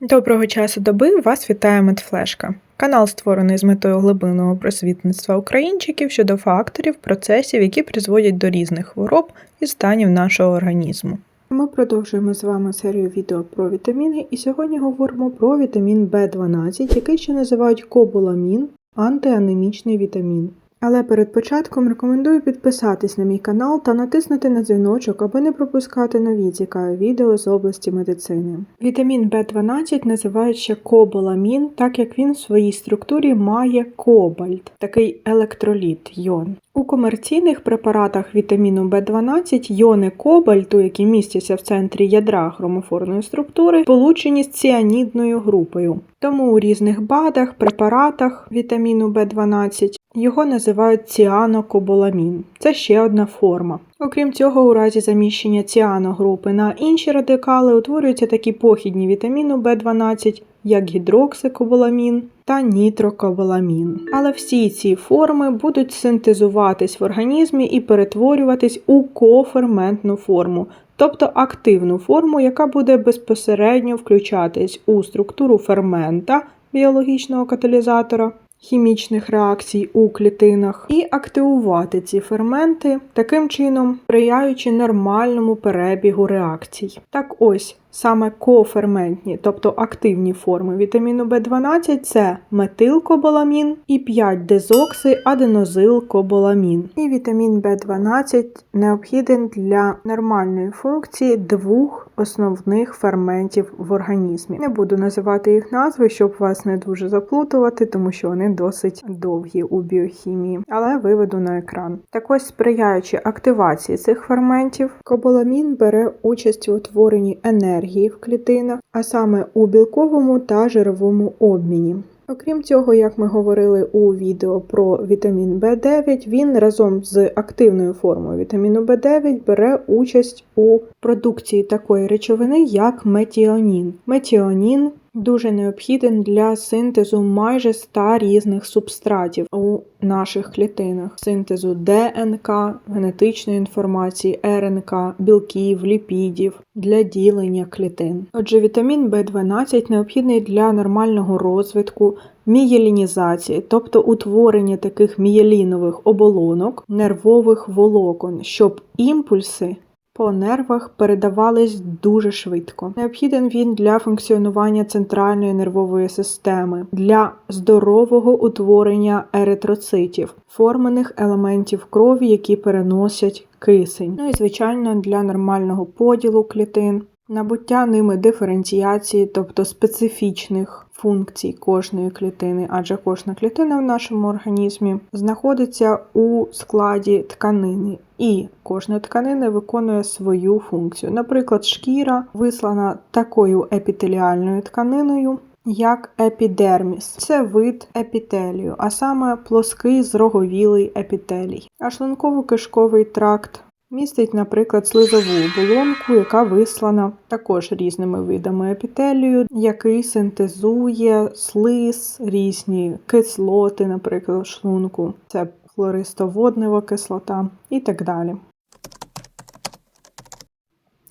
Доброго часу доби вас вітає Медфлешка. Канал створений з метою глибинного просвітництва українчиків щодо факторів, процесів, які призводять до різних хвороб і станів нашого організму. Ми продовжуємо з вами серію відео про вітаміни, і сьогодні говоримо про вітамін В12, який ще називають коболамін, антианемічний вітамін. Але перед початком рекомендую підписатись на мій канал та натиснути на дзвіночок, аби не пропускати нові цікаві відео з області медицини. Вітамін В12 називають ще коболамін, так як він в своїй структурі має кобальт, такий електроліт йон. У комерційних препаратах вітаміну В12 йони кобальту, які містяться в центрі ядра хромофорної структури, получені з ціанідною групою. Тому у різних БАДах, препаратах вітаміну В12 його називають ціанокоболамін. Це ще одна форма. Окрім цього, у разі заміщення ціаногрупи на інші радикали утворюються такі похідні вітаміну В12, як гідроксикоболамін та нітрокоболамін. Але всі ці форми будуть синтезуватись в організмі і перетворюватись у коферментну форму, тобто активну форму, яка буде безпосередньо включатись у структуру фермента біологічного каталізатора хімічних реакцій у клітинах і активувати ці ферменти, таким чином сприяючи нормальному перебігу реакцій. Так ось саме коферментні, тобто активні форми вітаміну В12 це метилкобаламін і 5-дезоксиаденозилкобаламін. І вітамін В12 необхіден для нормальної функції двох основних ферментів в організмі. Не буду називати їх назви, щоб вас не дуже заплутувати, тому що вони досить довгі у біохімії, але виведу на екран. Так ось сприяючи активації цих ферментів, кобаламін бере участь у утворенні енергії в клітинах, а саме у білковому та жировому обміні. Окрім цього, як ми говорили у відео про вітамін В9, він разом з активною формою вітаміну В9 бере участь у продукції такої речовини, як метіонін. Метіонін дуже необхіден для синтезу майже 100 різних субстратів у наших клітинах: синтезу ДНК, генетичної інформації, РНК, білків, ліпідів для ділення клітин. Отже, вітамін В12 необхідний для нормального розвитку. Мієлінізації, тобто утворення таких мієлінових оболонок, нервових волокон, щоб імпульси по нервах передавались дуже швидко. Необхіден він для функціонування центральної нервової системи, для здорового утворення еритроцитів, формених елементів крові, які переносять кисень. Ну і звичайно для нормального поділу клітин. Набуття ними диференціації, тобто специфічних функцій кожної клітини, адже кожна клітина в нашому організмі знаходиться у складі тканини, і кожна тканина виконує свою функцію. Наприклад, шкіра вислана такою епітеліальною тканиною. Як епідерміс, це вид епітелію, а саме плоский зроговілий епітелій. А шлунково-кишковий тракт Містить, наприклад, слизову оболонку, яка вислана також різними видами епітелію, який синтезує слиз, різні кислоти, наприклад, шлунку, це хлористоводнева кислота і так далі.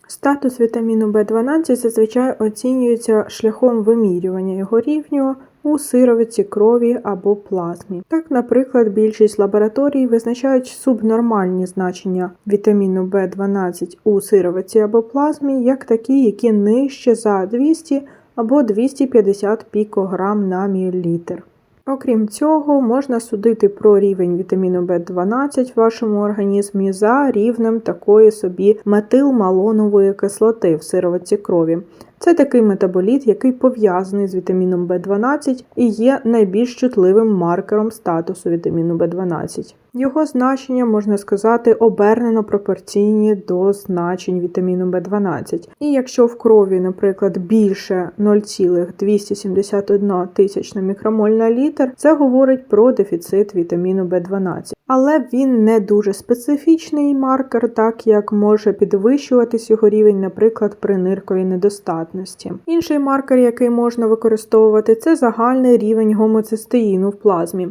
Статус вітаміну В12 зазвичай оцінюється шляхом вимірювання його рівню у сировиці крові або плазмі. Так, наприклад, більшість лабораторій визначають субнормальні значення вітаміну В12 у сировиці або плазмі, як такі, які нижче за 200 або 250 пікограм на мілілітр. Окрім цього, можна судити про рівень вітаміну В12 в вашому організмі за рівнем такої собі метилмалонової кислоти в сироватці крові. Це такий метаболіт, який пов'язаний з вітаміном В12 і є найбільш чутливим маркером статусу вітаміну В12. Його значення, можна сказати, обернено пропорційні до значень вітаміну В12. І якщо в крові, наприклад, більше 0,271 тисячна мікромоль на літр, це говорить про дефіцит вітаміну В12. Але він не дуже специфічний маркер, так як може підвищуватись його рівень, наприклад, при нирковій недостатності. Інший маркер, який можна використовувати, це загальний рівень гомоцистеїну в плазмі.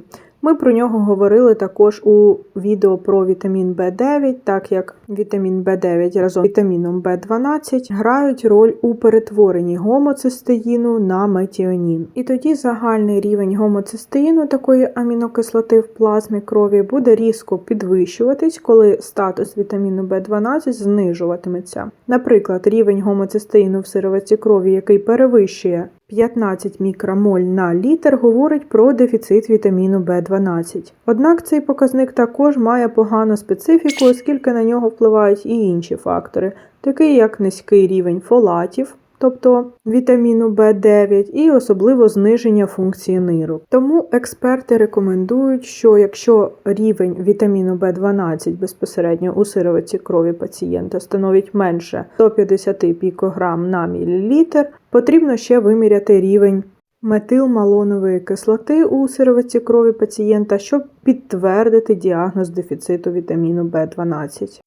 Ми про нього говорили також у відео про вітамін В9, так як вітамін В9 разом з вітаміном В12 грають роль у перетворенні гомоцистеїну на метіонін. І тоді загальний рівень гомоцистеїну такої амінокислоти в плазмі крові буде різко підвищуватись, коли статус вітаміну В12 знижуватиметься. Наприклад, рівень гомоцистеїну в сировиці крові, який перевищує 15 мікромоль на літр говорить про дефіцит вітаміну В12. Однак цей показник також має погану специфіку, оскільки на нього впливають і інші фактори, такі як низький рівень фолатів, тобто вітаміну В9, і особливо зниження функції нирок. Тому експерти рекомендують, що якщо рівень вітаміну В12 безпосередньо у сировиці крові пацієнта становить менше 150 пікограм на мілілітр, потрібно ще виміряти рівень метилмалонової кислоти у сировиці крові пацієнта, щоб підтвердити діагноз дефіциту вітаміну В12.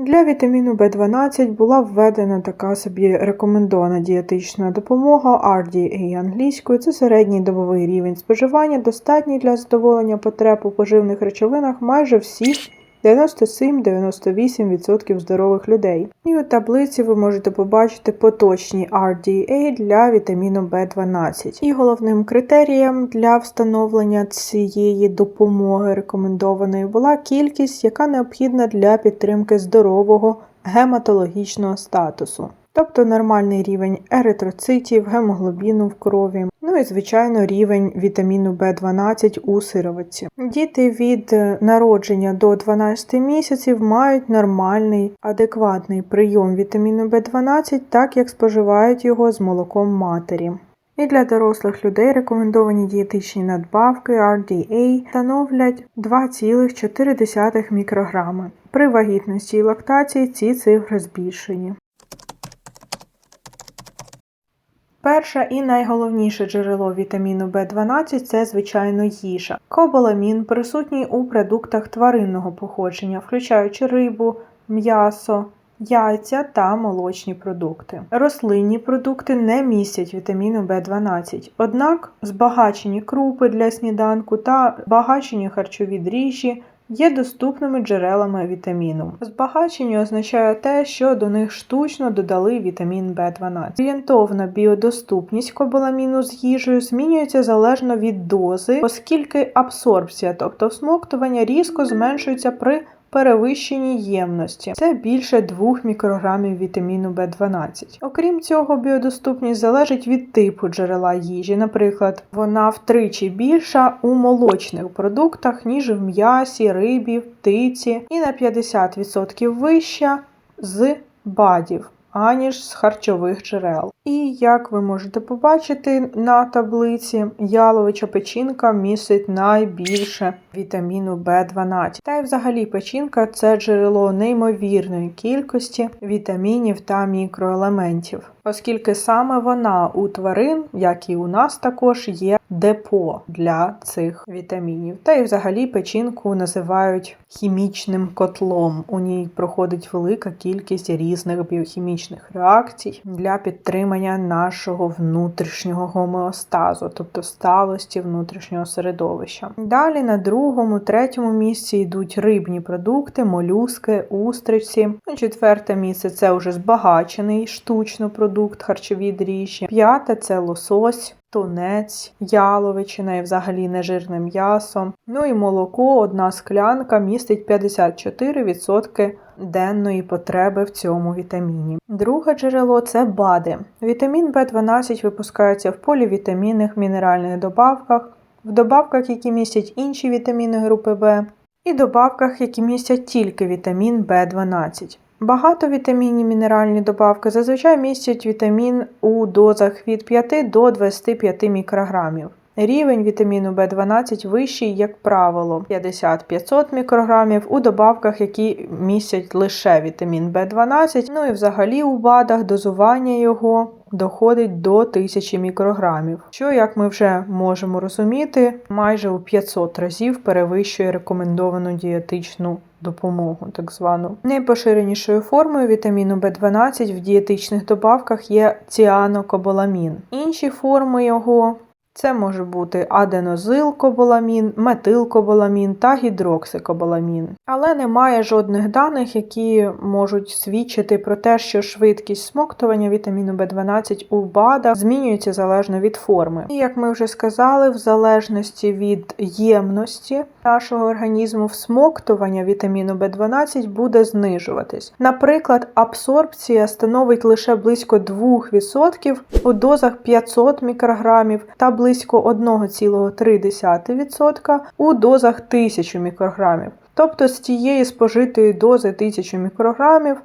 Для вітаміну В12 була введена така собі рекомендована дієтична допомога RDA англійською. Це середній добовий рівень споживання, достатній для задоволення потреб у поживних речовинах майже всіх 97-98% здорових людей. І у таблиці ви можете побачити поточні RDA для вітаміну B12. І головним критерієм для встановлення цієї допомоги рекомендованої була кількість, яка необхідна для підтримки здорового гематологічного статусу. Тобто нормальний рівень еритроцитів, гемоглобіну в крові, ну і, звичайно, рівень вітаміну В12 у сировиці. Діти від народження до 12 місяців мають нормальний, адекватний прийом вітаміну В12, так як споживають його з молоком матері. І для дорослих людей рекомендовані дієтичні надбавки RDA становлять 2,4 мікрограми. При вагітності і лактації ці цифри збільшені. Перше і найголовніше джерело вітаміну В12 це, звичайно, їжа. Кобаламін присутній у продуктах тваринного походження, включаючи рибу, м'ясо, яйця та молочні продукти. Рослинні продукти не містять вітаміну В12, однак збагачені крупи для сніданку та збагачені харчові дріжджі є доступними джерелами вітаміну. Збагачення означає те, що до них штучно додали вітамін В12. Орієнтовна біодоступність кобаламіну з їжею змінюється залежно від дози, оскільки абсорбція, тобто всмоктування, різко зменшується при перевищенні ємності. Це більше 2 мікрограмів вітаміну В12. Окрім цього, біодоступність залежить від типу джерела їжі. Наприклад, вона втричі більша у молочних продуктах, ніж в м'ясі, рибі, птиці, і на 50% вища з бадів. Аніж з харчових джерел. І як ви можете побачити на таблиці, яловича печінка містить найбільше вітаміну В12. Та й взагалі печінка це джерело неймовірної кількості вітамінів та мікроелементів, оскільки саме вона у тварин, як і у нас також, є депо для цих вітамінів. Та й взагалі печінку називають хімічним котлом. У ній проходить велика кількість різних біохімічних реакцій для підтримання нашого внутрішнього гомеостазу, тобто сталості внутрішнього середовища. Далі на другому, третьому місці йдуть рибні продукти, молюски, устриці. Четверте місце це вже збагачений штучно продукт, харчові дріжджі. П'яте це лосось. Тунець, яловичина і взагалі нежирне м'ясо. Ну і молоко, одна склянка містить 54% денної потреби в цьому вітаміні. Друге джерело це БАДи. Вітамін В12 випускається в полівітамінних мінеральних добавках, в добавках, які містять інші вітаміни групи В, і добавках, які містять тільки вітамін В12. Багатовітамінні мінеральні добавки зазвичай містять вітамін у дозах від 5 до 25 мікрограмів. Рівень вітаміну В12 вищий, як правило, 50-500 мікрограмів у добавках, які містять лише вітамін В12. Ну і взагалі у БАДах дозування його доходить до 1000 мікрограмів, що, як ми вже можемо розуміти, майже у 500 разів перевищує рекомендовану дієтичну допомогу, так звану. Найпоширенішою формою вітаміну В12 в дієтичних добавках є ціанокобаламін. Інші форми його Це може бути аденозилкобаламін, метилкобаламін та гідроксикобаламін. Але немає жодних даних, які можуть свідчити про те, що швидкість смоктування вітаміну В12 у БАДах змінюється залежно від форми. І як ми вже сказали, в залежності від ємності нашого організму всмоктування вітаміну В12 буде знижуватись. Наприклад, абсорбція становить лише близько 2% у дозах 500 мікрограмів та близько 1,3% у дозах 1000 мікрограмів. Тобто з тієї спожитої дози 1000 мікрограмів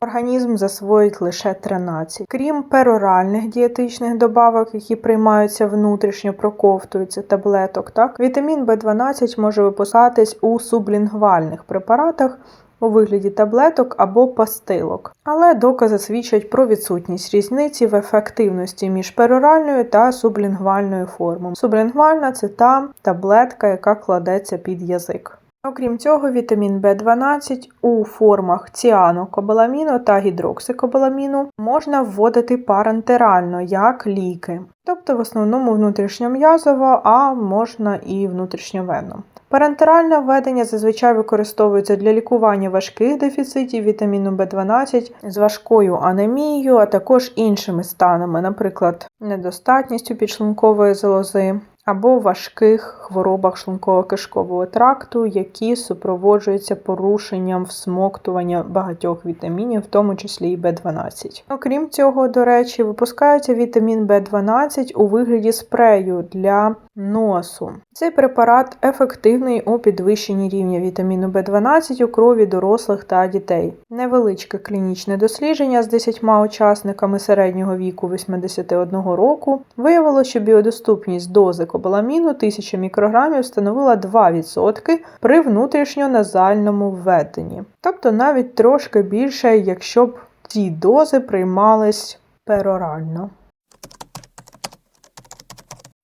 Організм засвоїть лише 13. Крім пероральних дієтичних добавок, які приймаються внутрішньо, проковтуються таблеток, так, вітамін В12 може випускатись у сублінгвальних препаратах у вигляді таблеток або пастилок. Але докази свідчать про відсутність різниці в ефективності між пероральною та сублінгвальною формами. Сублінгвальна це та таблетка, яка кладеться під язик. Окрім цього, вітамін В12 у формах ціанокобаламіну та гідроксикобаламіну можна вводити парентерально як ліки, тобто в основному внутрішньом'язово, а можна і внутрішньовенно. Парентеральне введення зазвичай використовується для лікування важких дефіцитів вітаміну В12 з важкою анемією, а також іншими станами, наприклад, недостатністю підшлункової залози, або важких хворобах шлунково-кишкового тракту, які супроводжуються порушенням всмоктування багатьох вітамінів, в тому числі і В12. Окрім цього, до речі, випускається вітамін В12 у вигляді спрею для носу. Цей препарат ефективний у підвищенні рівня вітаміну В12 у крові дорослих та дітей. Невеличке клінічне дослідження з 10 учасниками середнього віку 81 року виявило, що біодоступність дози кобаламіну 1000 мікрограмів становила 2% при внутрішньоназальному введенні. Тобто навіть трошки більше, якщо б ці дози приймались перорально.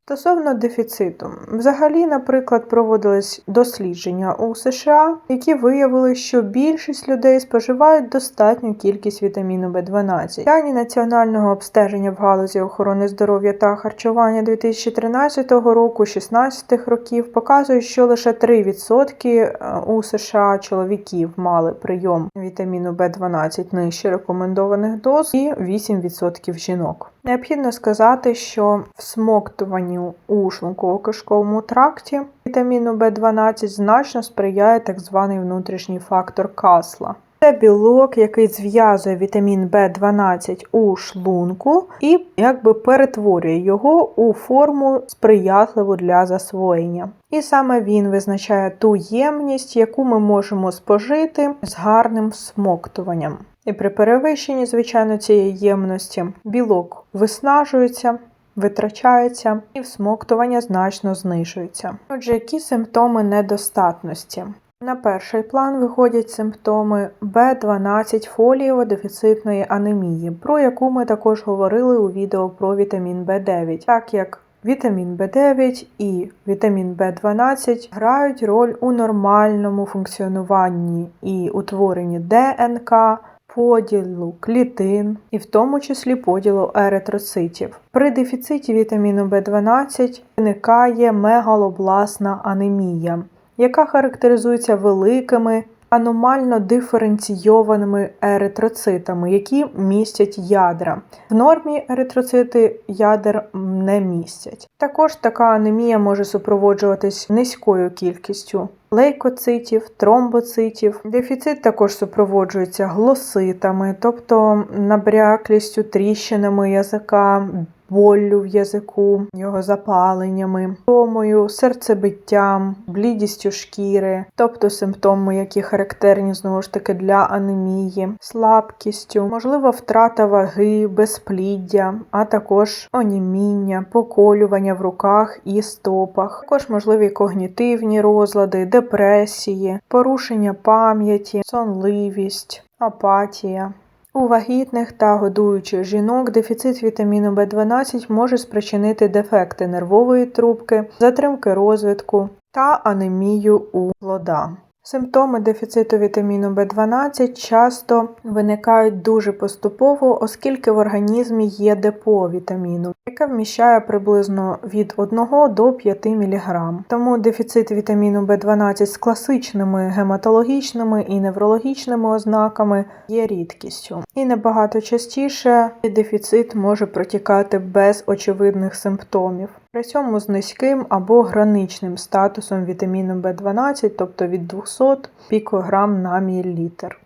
Стосовно дефіциту, взагалі, наприклад, проводились дослідження у США, які виявили, що більшість людей споживають достатню кількість вітаміну В12. Дані національного обстеження в галузі охорони здоров'я та харчування 2013 року, 16 років показують, що лише 3% у США чоловіків мали прийом вітаміну В12 нижче рекомендованих доз, і 8% жінок. Необхідно сказати, що всмоктуванню у шлунково-кишковому тракті вітаміну В12 значно сприяє так званий внутрішній фактор касла. Це білок, який зв'язує вітамін В12 у шлунку і якби перетворює його у форму сприятливу для засвоєння. І саме він визначає ту ємність, яку ми можемо спожити з гарним всмоктуванням. І при перевищенні, звичайно, цієї ємності білок виснажується, витрачається і всмоктування значно знижується. Отже, які симптоми недостатності? На перший план виходять симптоми В12 фолієво-дефіцитної анемії, про яку ми також говорили у відео про вітамін В9, так як Вітамін В9 і вітамін В12 грають роль у нормальному функціонуванні і утворенні ДНК, поділу клітин, і в тому числі поділу еритроцитів. При дефіциті вітаміну В12 виникає мегалобласна анемія, яка характеризується великими аномально диференційованими еритроцитами, які містять ядра. В нормі еритроцити ядер не містять. Також така анемія може супроводжуватись низькою кількістю лейкоцитів, тромбоцитів. Дефіцит також супроводжується глоситами, тобто набряклістю, тріщинами язика, боллю в язику, його запаленнями, втомою, серцебиттям, блідістю шкіри, тобто симптоми, які характерні знову ж таки для анемії, слабкістю, можлива втрата ваги, безпліддя, а також оніміння, поколювання в руках і стопах, також можливі когнітивні розлади, депресії, порушення пам'яті, сонливість, апатія. У вагітних та годуючих жінок дефіцит вітаміну В12 може спричинити дефекти нервової трубки, затримки розвитку та анемію у плода. Симптоми дефіциту вітаміну В12 часто виникають дуже поступово, оскільки в організмі є депо вітаміну, яке вміщає приблизно від 1 до 5 мг. Тому дефіцит вітаміну В12 з класичними гематологічними і неврологічними ознаками є рідкістю. І набагато частіше дефіцит може протікати без очевидних симптомів. При цьому з низьким або граничним статусом вітаміну В12, тобто від 200 пікограм на мілілітр.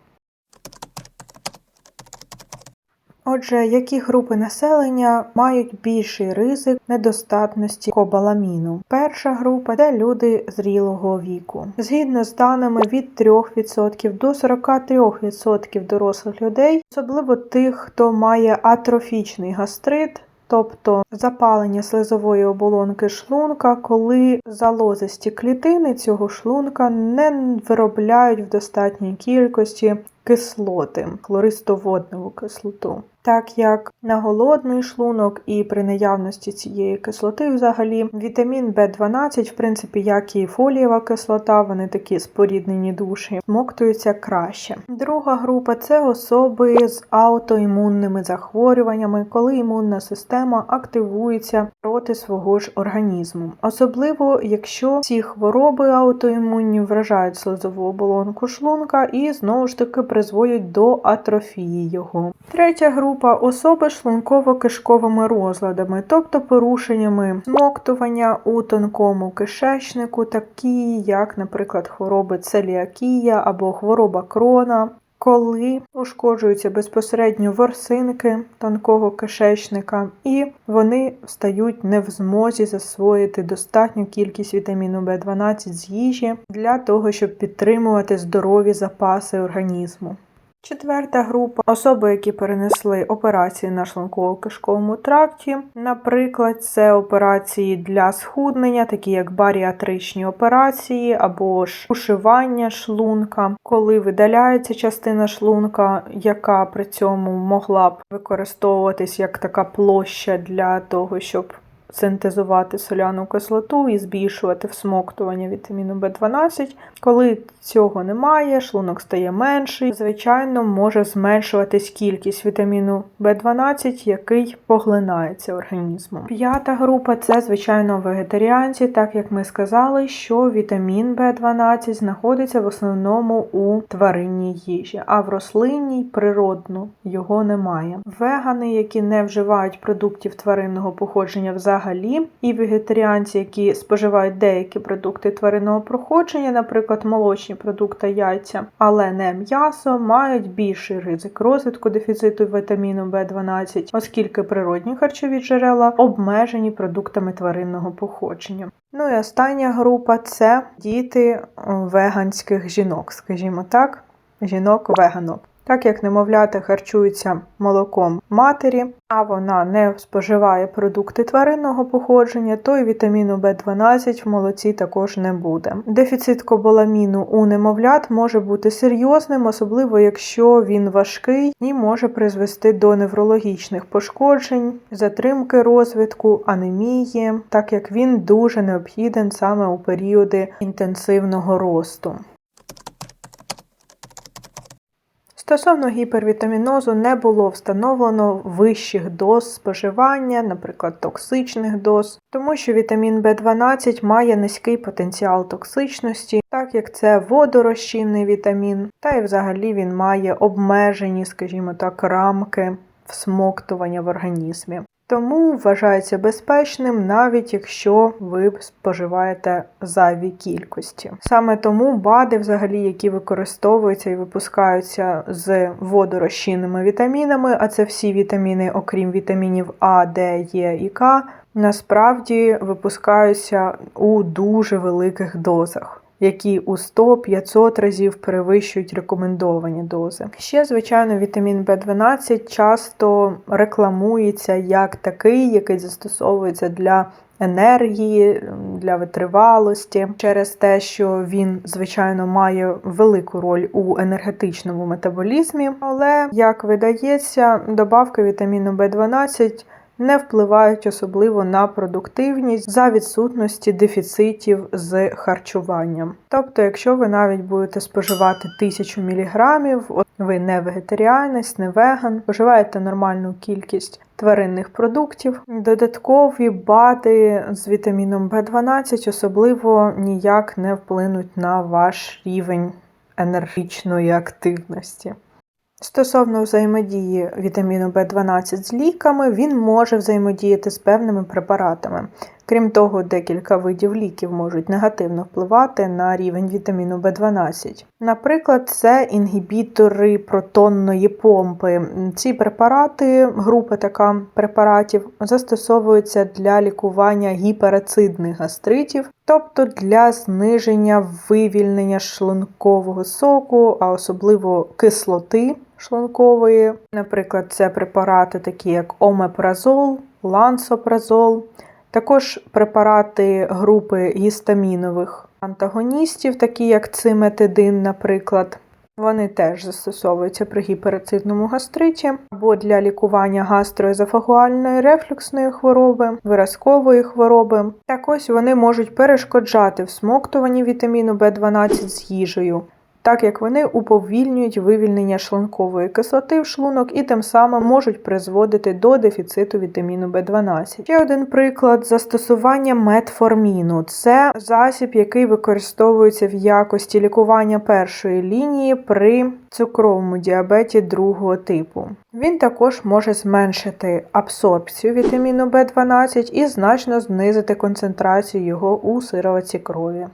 Отже, які групи населення мають більший ризик недостатності кобаламіну? Перша група це люди зрілого віку. Згідно з даними від 3% до 43% дорослих людей, особливо тих, хто має атрофічний гастрит, тобто запалення слизової оболонки шлунка, коли залозисті клітини цього шлунка не виробляють в достатній кількості кислоти, хлористоводневу кислоту. Так як на голодний шлунок і при наявності цієї кислоти взагалі вітамін В12, в принципі, як і фолієва кислота, вони такі споріднені душі, смоктуються краще. Друга група це особи з аутоімунними захворюваннями, коли імунна система активується проти свого ж організму. Особливо, якщо ці хвороби аутоімунні вражають слизову оболонку шлунка і знову ж таки призводять до атрофії його. Третя група особи шлунково-кишковими розладами, тобто порушеннями смоктування у тонкому кишечнику, такі як, наприклад, хвороби целіакія або хвороба крона. Коли ушкоджуються безпосередньо ворсинки тонкого кишечника, і вони стають не в змозі засвоїти достатню кількість вітаміну В12 з їжі для того, щоб підтримувати здорові запаси організму. Четверта група особи, які перенесли операції на шлунково-кишковому тракті. Наприклад, це операції для схуднення, такі як баріатричні операції або ж ушивання шлунка, коли видаляється частина шлунка, яка при цьому могла б використовуватись як така площа для того, щоб синтезувати соляну кислоту і збільшувати всмоктування вітаміну В12. Коли цього немає, шлунок стає менший, звичайно, може зменшуватись кількість вітаміну В12, який поглинається організмом. П'ята група це, звичайно, вегетаріанці, так як ми сказали, що вітамін В12 знаходиться в основному у тваринній їжі, а в рослинній природно його немає. Вегани, які не вживають продуктів тваринного походження взагалі, взагалі, і вегетаріанці, які споживають деякі продукти тваринного проходження, наприклад, молочні продукти, яйця, але не м'ясо, мають більший ризик розвитку дефіциту вітаміну В12, оскільки природні харчові джерела обмежені продуктами тваринного походження. Ну і остання група це діти веганських жінок, скажімо так, жінок-веганок. Так як немовлята харчуються молоком матері, а вона не споживає продукти тваринного походження, то й вітаміну В12 в молоці також не буде. Дефіцит кобаламіну у немовлят може бути серйозним, особливо якщо він важкий і може призвести до неврологічних пошкоджень, затримки розвитку, анемії, так як він дуже необхіден саме у періоди інтенсивного росту. Стосовно гіпервітамінозу не було встановлено вищих доз споживання, наприклад, токсичних доз, тому що вітамін В12 має низький потенціал токсичності, так як це водорозчинний вітамін, та й взагалі він має обмежені, скажімо так, рамки всмоктування в організмі. Тому вважається безпечним, навіть якщо ви споживаєте зайві кількості. Саме тому БАДи, взагалі, які використовуються і випускаються з водорозчинними вітамінами, а це всі вітаміни, окрім вітамінів А, Д, Е і К, насправді випускаються у дуже великих дозах які у 100-500 разів перевищують рекомендовані дози. Ще, звичайно, вітамін В12 часто рекламується як такий, який застосовується для енергії, для витривалості, через те, що він, звичайно, має велику роль у енергетичному метаболізмі. Але, як видається, добавки вітаміну В12 не впливають особливо на продуктивність за відсутності дефіцитів з харчуванням. Тобто, якщо ви навіть будете споживати 1000 мг, ви не вегетаріанець, не веган, споживаєте нормальну кількість тваринних продуктів, додаткові бади з вітаміном В12 особливо ніяк не вплинуть на ваш рівень енергічної активності. Стосовно взаємодії вітаміну В12 з ліками, він може взаємодіяти з певними препаратами. Крім того, декілька видів ліків можуть негативно впливати на рівень вітаміну В12. Наприклад, це інгібітори протонної помпи. Ці препарати, група така препаратів, застосовуються для лікування гіперацидних гастритів, тобто для зниження вивільнення шлункового соку, а особливо кислоти шлункової. Наприклад, це препарати, такі як омепразол, лансопразол. Також препарати групи гістамінових антагоністів, такі як циметидин, наприклад. Вони теж застосовуються при гіперацидному гастриті або для лікування гастроезофагуальної рефлюксної хвороби, виразкової хвороби. Так ось вони можуть перешкоджати всмоктуванні вітаміну В12 з їжею так як вони уповільнюють вивільнення шлункової кислоти в шлунок і тим самим можуть призводити до дефіциту вітаміну В12. Ще один приклад застосування метформіну це засіб, який використовується в якості лікування першої лінії при цукровому діабеті другого типу. Він також може зменшити абсорбцію вітаміну В12 і значно знизити концентрацію його у сироватці крові.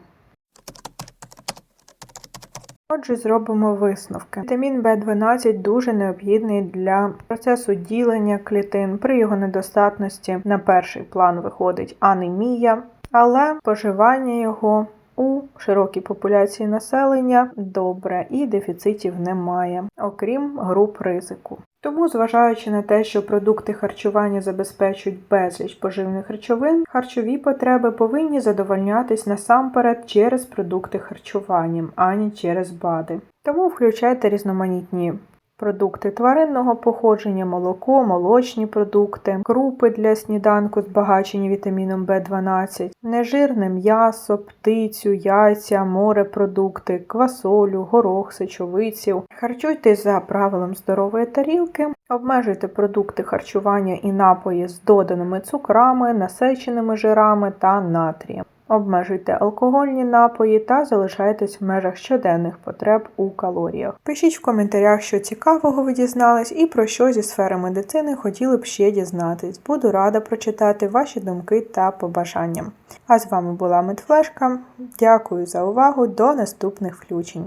Отже, зробимо висновки. Вітамін В12 дуже необхідний для процесу ділення клітин. При його недостатності на перший план виходить анемія, але поживання його у широкій популяції населення добре і дефіцитів немає, окрім груп ризику. Тому, зважаючи на те, що продукти харчування забезпечують безліч поживних речовин, харчові потреби повинні задовольнятись насамперед через продукти харчування, ані через БАДи. Тому включайте різноманітні Продукти тваринного походження, молоко, молочні продукти, крупи для сніданку, збагачені вітаміном В12, нежирне м'ясо, птицю, яйця, морепродукти, квасолю, горох, сечовицю. Харчуйте за правилом здорової тарілки, обмежуйте продукти харчування і напої з доданими цукрами, насиченими жирами та натрієм. Обмежуйте алкогольні напої та залишайтесь в межах щоденних потреб у калоріях. Пишіть в коментарях, що цікавого ви дізнались і про що зі сфери медицини хотіли б ще дізнатись. Буду рада прочитати ваші думки та побажання. А з вами була Медфлешка. Дякую за увагу, до наступних включень.